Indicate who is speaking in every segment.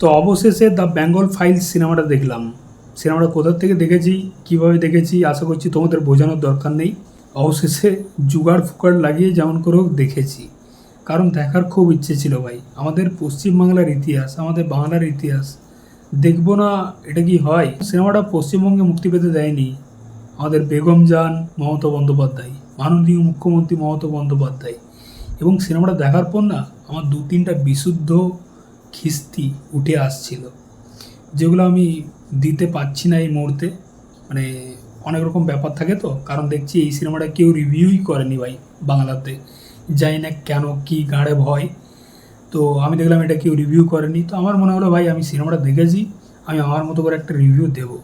Speaker 1: তো অবশেষে the Bengal files সিনেমাটা দেখলাম। সিনেমাটা কোথার থেকে দেখেছি, কীভাবে দেখেছি, আশা করছি তোমাদের বোঝানোর দরকার নেই। অবশেষে জুগাড় ফুকার লাগিয়ে যেমন করে হোক দেখেছি। কারণ দেখার খুব ইচ্ছে ছিল ভাই। আমাদের পশ্চিমবাংলার ইতিহাস, আমাদের বাংলার ইতিহাস, দেখব না এটা কি হয়? সিনেমাটা পশ্চিমবঙ্গে মুক্তি পেতে দেয়নি। আমাদের বেগম জান, মমতা বন্দ্যোপাধ্যায়, মাননীয় মুখ্যমন্ত্রী মমতা বন্দ্যোপাধ্যায়। এবং সিনেমাটা দেখার পর না, আমার দু তিনটা বিশুদ্ধ খিস্তি উঠে আসছিল, যেগুলো আমি দিতে পারছি না এই মুহূর্তে। মানে অনেক রকম ব্যাপার থাকে তো, কারণ দেখছি এই সিনেমাটা কেউ রিভিউই করেনি ভাই বাংলাতে। জানি না কেন, কি গাড়ে ভয়। তো আমি দেখলাম এটা কেউ রিভিউ করেনি। তো আমার মনে হলো ভাই আমি সিনেমাটা দেখেছি, আমি আমার মতো করে একটা রিভিউ দেবো।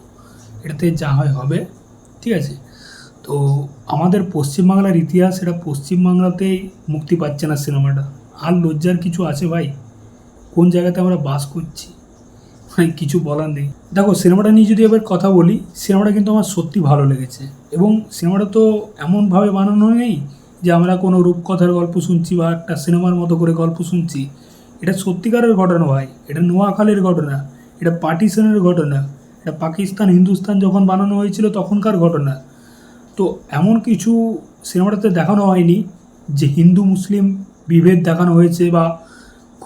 Speaker 1: এটাতে যা হয় হবে, ঠিক আছে? তো আমাদের পশ্চিমবাংলার ইতিহাস, এটা পশ্চিমবাংলাতেই মুক্তি পাচ্ছে না সিনেমাটা। আর লজ্জার কিছু আছে ভাই? কোন জায়গাতে আমরা বাস করছি? মানে কিছু বলার নেই। দেখো, সিনেমাটা নিয়ে যদি এবার কথা বলি, সিনেমাটা কিন্তু আমার সত্যি ভালো লেগেছে। এবং সিনেমাটা তো এমনভাবে বানানো নেই যে আমরা কোনো রূপকথার গল্প শুনছি বা একটা সিনেমার মতো করে গল্প শুনছি। এটা সত্যিকারের ঘটনা ভাই। এটা নোয়াখালীর ঘটনা, এটা পার্টিশনের ঘটনা, এটা পাকিস্তান, হিন্দুস্তান যখন বানানো হয়েছিল তখনকার ঘটনা। তো এমন কিছু সিনেমাটাতে দেখানো হয়নি যে হিন্দু, মুসলিম বিভেদ দেখানো হয়েছে বা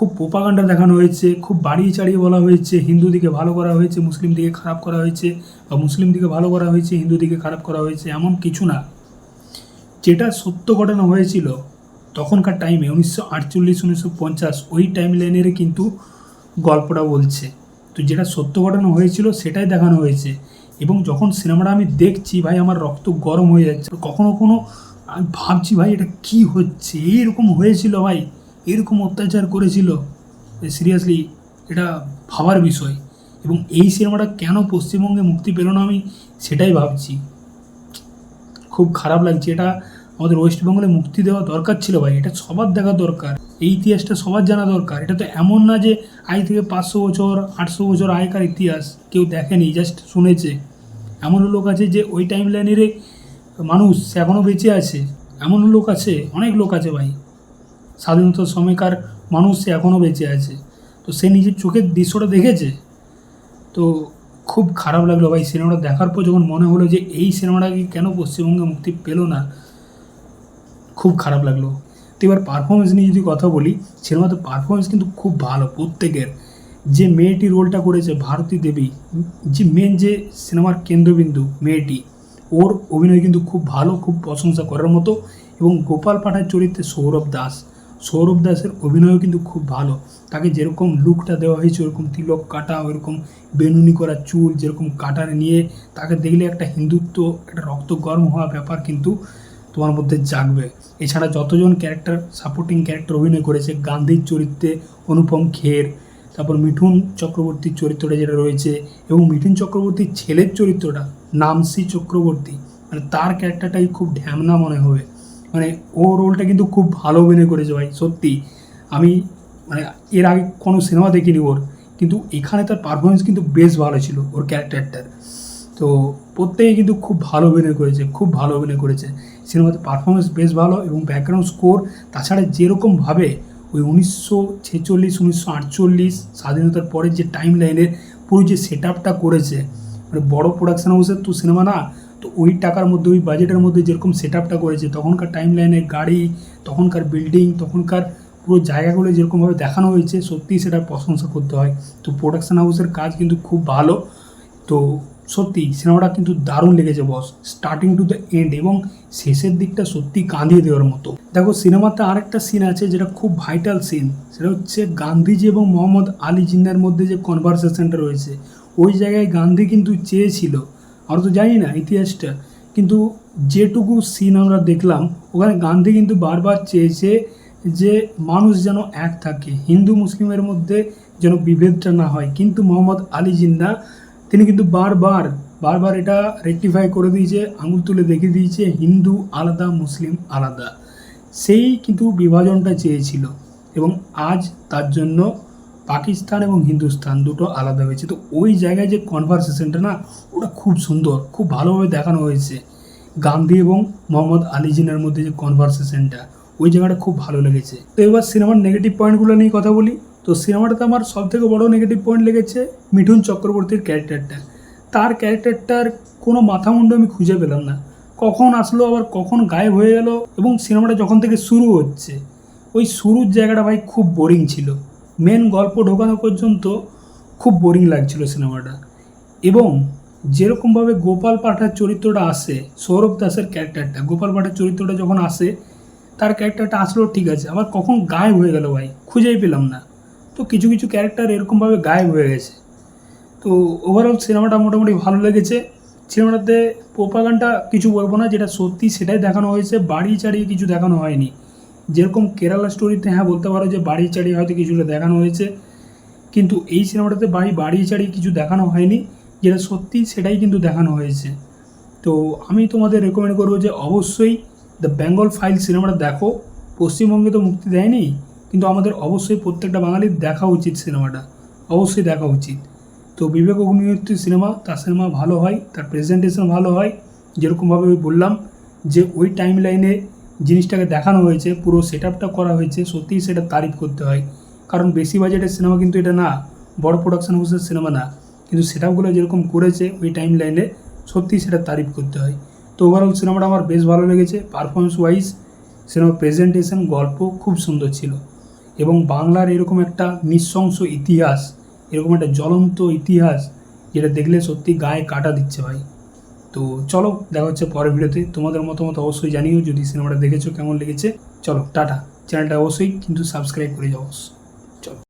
Speaker 1: খুব পোপাগান্ডা দেখানো হয়েছে, খুব বাড়িয়ে চাড়িয়ে বলা হয়েছে, হিন্দু দিকে ভালো করা হয়েছে, মুসলিম দিকে খারাপ করা হয়েছে, বা মুসলিম দিকে ভালো করা হয়েছে, হিন্দু দিকে খারাপ করা হয়েছে, এমন কিছু না। যেটা সত্য ঘটনা হয়েছিল তখনকার টাইমে উনিশশো আটচল্লিশ, উনিশশো পঞ্চাশ, ওই টাইম লাইনের কিন্তু গল্পটা বলছে। তো যেটা সত্য ঘটনা হয়েছিল সেটাই দেখানো হয়েছে। এবং যখন সিনেমাটা আমি দেখছি, ভাই, আমার রক্ত গরম হয়ে যাচ্ছে। কখনো কখনো আমি ভাবছি, ভাই, এটা কি হচ্ছে? এইরকম হয়েছিল, ভাই। এরকম অত্যাচার করেছিল সিরিয়াসলি এটা ভাবার বিষয়। এবং এই সিনেমাটা কেন পশ্চিমবঙ্গে মুক্তি পেল না আমি সেটাই ভাবছি। খুব খারাপ লাগছে। এটা আমাদের ওয়েস্ট বেঙ্গলে মুক্তি দেওয়া দরকার ছিল ভাই। এটা সবার দেখা দরকার। এই ইতিহাসটা সবার জানা দরকার। এটা তো এমন না যে আজ থেকে পাঁচশো বছর, আটশো বছর আগেকার ইতিহাস কেউ দেখেনি জাস্ট শুনেছে। এমন লোক আছে যে ওই টাইম লাইনের মানুষ এখনও বেঁচে আছে। এমন লোক আছে, অনেক লোক আছে ভাই। স্বাধীনতার সময়কার মানুষ সে এখনও বেঁচে আছে। তো সে নিজের চোখের দৃশ্যটা দেখেছে? তো খুব খারাপ লাগল ভাই সিনেমাটা দেখার পর যখন মনে হলো যে এই সিনেমাটা কি কেন পশ্চিমবঙ্গে মুক্তি পেল না, খুব খারাপ লাগল। তো এবার পারফরমেন্স নিয়ে যদি কথা বলি, সিনেমাতে পারফরমেন্স কিন্তু খুব ভালো প্রত্যেকের। যে মেয়েটি রোলটা করেছে ভারতী দেবী, যে মেন যে সিনেমার কেন্দ্রবিন্দু মেয়েটি, ওর অভিনয় কিন্তু খুব ভালো, খুব প্রশংসা করার মতো এবং গোপাল পাঠার চরিত্রে সৌরভ দাস। সৌরভ দাসের অভিনয়ও কিন্তু খুব ভালো। তাকে যেরকম লুকটা দেওয়া হয়েছে, ওরকম তিলক কাটা, ওরকম বেনুনি করা চুল, যেরকম কাটারে নিয়ে তাকে দেখলে একটা হিন্দুত্ব, একটা রক্ত গরম হওয়া ব্যাপার কিন্তু তোমার মধ্যে জাগবে। এছাড়া যতজন ক্যারেক্টার সাপোর্টিং ক্যারেক্টার অভিনয় করেছে, গান্ধীর চরিত্রে অনুপম খের, তারপর মিঠুন চক্রবর্তীর চরিত্রটা যেটা রয়েছে, এবং মিঠুন চক্রবর্তীর ছেলের চরিত্রটা, নামসি চক্রবর্তী মানে তার ক্যারেক্টারটাই খুব ঢ্যামনা মনে হবে। মানে ও রোলটা কিন্তু খুব ভালো অভিনয় করেছে ভাই, সত্যি। আমি মানে এর আগে কোনো সিনেমা দেখিনি ওর, কিন্তু এখানে তার পারফরমেন্স কিন্তু বেশ ভালো ছিল ওর ক্যারেক্টারটার তো প্রত্যেকে কিন্তু খুব ভালো অভিনয় করেছে, খুব ভালো অভিনয় করেছে। সিনেমাতে পারফরমেন্স বেশ ভালো এবং ব্যাকগ্রাউন্ড স্কোর তাছাড়া যেরকমভাবে ওই উনিশশো ছেচল্লিশ, উনিশশো আটচল্লিশ স্বাধীনতার পরে যে টাইম লাইনের পুরো যে সেট আপটা করেছে মানে বড় প্রোডাকশান হাউসের তো সিনেমা না তো ওই টাকার মধ্যে, ওই বাজেটের মধ্যে যেরকম সেট আপটা করেছে, তখনকার টাইম লাইনে গাড়ি, তখনকার বিল্ডিং তখনকার পুরো জায়গাগুলো যেরকমভাবে দেখানো হয়েছে, সত্যিই সেটা প্রশংসা করতে হয়। তো প্রোডাকশন হাউসের কাজ কিন্তু খুব ভালো। তো সত্যি সিনেমাটা কিন্তু দারুণ লেগেছে boss starting to the end এবং শেষের দিকটা সত্যি কাঁদিয়ে দেওয়ার মতো। দেখো সিনেমাতে আরেকটা সিন আছে যেটা খুব ভাইটাল সিন সেটা হচ্ছে গান্ধীজি এবং মোহাম্মদ আলী জিন্নার মধ্যে যে কনভারসেশনটা রয়েছে, ওই জায়গায় গান্ধী কিন্তু চেয়েছিল আমরা তো জানি না, ইতিহাসটা। কিন্তু যেটুকু সিন আমরা দেখলাম, ওখানে গান্ধী কিন্তু বারবার চেয়েছে যে মানুষ যেন এক থাকে, হিন্দু, মুসলিমের মধ্যে যেন বিভেদটা না হয়। কিন্তু মোহাম্মদ আলী জিন্না তিনি কিন্তু বারবার বারবার এটা রেকটিফাই করে দিয়েছে, আঙুল তুলে দেখিয়ে দিয়েছে, হিন্দু আলাদা, মুসলিম আলাদা। সেই কিন্তু বিভাজনটা চেয়েছিল এবং আজ তার জন্য পাকিস্তান এবং হিন্দুস্তান দুটো আলাদা হয়েছে। তো ওই জায়গায় যে কনভারসেশনটা না, ওটা খুব সুন্দর, খুব ভালোভাবে দেখানো হয়েছে। গান্ধী এবং মোহাম্মদ আলী জিনার মধ্যে যে কনভারসেশনটা ওই জায়গাটা খুব ভালো লেগেছে। তো এবার সিনেমার নেগেটিভ পয়েন্টগুলো নিয়ে কথা বলি। তো সিনেমাটাতে আমার সব থেকে বড় নেগেটিভ পয়েন্ট লেগেছে মিঠুন চক্রবর্তীর ক্যারেক্টারটা তার ক্যারেক্টারটার কোনো মাথা মুন্ডু আমি খুঁজে পেলাম না। কখন আসলো, আবার কখন গায়েব হয়ে গেল, এবং সিনেমাটা যখন থেকে শুরু হচ্ছে, ওই শুরুর জায়গাটা ভাই খুব বোরিং ছিল। মেন গল্প ঢোকানো পর্যন্ত খুব বোরিং লাগছিল সিনেমাটা। এবং যেরকমভাবে গোপাল পাঠার চরিত্রটা আসে, সৌরভ দাসের ক্যারেক্টারটা গোপাল পাঠার চরিত্রটা যখন আসে, তার ক্যারেক্টারটা আসলেও ঠিক আছে। আবার কখন গায়েব হয়ে গেল ভাই, খুঁজেই পেলাম না। তো কিছু কিছু ক্যারেক্টার এরকমভাবে গায়েব হয়ে গেছে। তো ওভারঅল সিনেমাটা মোটামুটি ভালো লেগেছে। সিনেমাটাতে প্রোপাগানটা কিছু বলব না, যেটা সত্যি সেটাই দেখানো হয়েছে। বাড়ি চাড়িয়ে কিছু দেখানো হয়নি। যেরকম কেরালা স্টোরিতে হ্যাঁ বলতে পারো যে বাড়ি চাড়িয়ে হয়তো কিছুটা দেখানো হয়েছে, কিন্তু এই সিনেমাটাতে বাড়ি বাড়ি চাড়িয়ে কিছু দেখানো হয়নি, যেটা সত্যি সেটাই কিন্তু দেখানো হয়েছে। তো আমি তোমাদের রেকমেন্ড করব যে অবশ্যই দ্য বেঙ্গল ফাইল সিনেমাটা দেখো। পশ্চিমবঙ্গে তো মুক্তি দেয়নি, কিন্তু আমাদের অবশ্যই প্রত্যেকটা বাঙালির দেখা উচিত সিনেমাটা, অবশ্যই দেখা উচিত। তো বিবেক অগ্নিহোত্রী সিনেমা, তার সিনেমা ভালো হয়, তার প্রেজেন্টেশন ভালো হয়। যেরকমভাবে আমি বললাম যে ওই টাইম লাইনে জিনিসটাকে দেখানো হয়েছে, পুরো সেট করা হয়েছে, সত্যিই সেটা তারিফ করতে হয়। কারণ বেশি বাজেটের সিনেমা কিন্তু এটা না, বড় প্রোডাকশন হাউসের সিনেমা না। কিন্তু সেট যেরকম করেছে, ওই টাইম লাইনে সত্যিই সেটা তারিফ করতে হয়। তো ওভারঅল সিনেমাটা আমার বেশ ভালো লেগেছে পারফরমেন্স ওয়াইজ সিনেমা প্রেজেন্টেশন গল্প খুব সুন্দর ছিল। এবং বাংলার এরকম একটা নিঃশংস ইতিহাস, এরকম একটা জ্বলন্ত ইতিহাস, যেটা দেখলে সত্যি গায়ে কাটা দিচ্ছে ভাই। তো চলো, দেখা হচ্ছে পরের ভিডিওতে। তোমাদের মতামত অবশ্যই জানিও, যদি সিনেমাটা দেখেছ কেমন লেগেছে। চলো, টাটা। চ্যানেলটা অবশ্যই কিন্তু সাবস্ক্রাইব করে যাও। চলো।